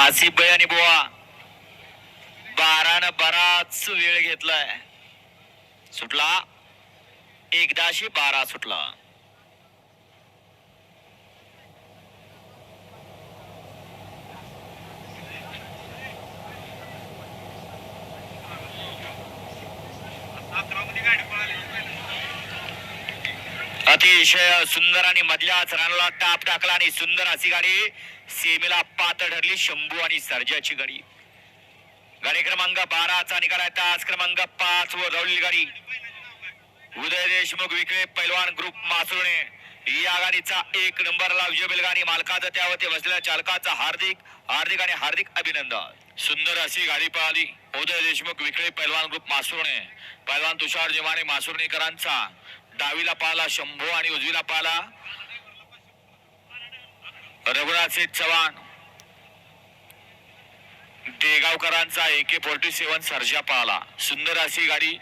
आसिफ भाई आणि बुवा. बारानं बराच वेळ घेतलाय. सुटला. एकदाशी बारा सुटला. अतिशय सुंदर आणि मधल्याच रानाला टाप टाकला आणि सुंदर अशी गाडी सेमीला पात्र ठरली शंभू आणि सर्जाची गाडी. गाडी क्रमांक बाराचा निकाल आहे. तास क्रमांक पाच वर धावलेली गाडी. उदय देशमुख विक्रे पैलवान ग्रुप मासुर्णे या गाडीचा एक नंबरला विजय बैलगाडी मालकाचा त्यावरती बसलेल्या चालकाचा हार्दिक हार्दिक आणि हार्दिक अभिनंदन. सुंदर अशी गाडी पळाली उदय देशमुख विक्रे पैलवान ग्रुप मासुर्णे पैलवान तुषार जिमाने मासुरणेकरांचा डावीला पाला शंभू आणि उजवीला पाला रघुराजे चव्हाण. देगावकरांचा एके फोर्टी सेवन सर्जा पाला सुंदर अशी गाडी